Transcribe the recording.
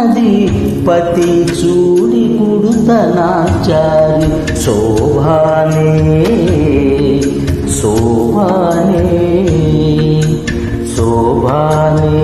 ఉన్నది పతి చూడి కుడుతనాచారి శోభానే శోభానే శోభానే.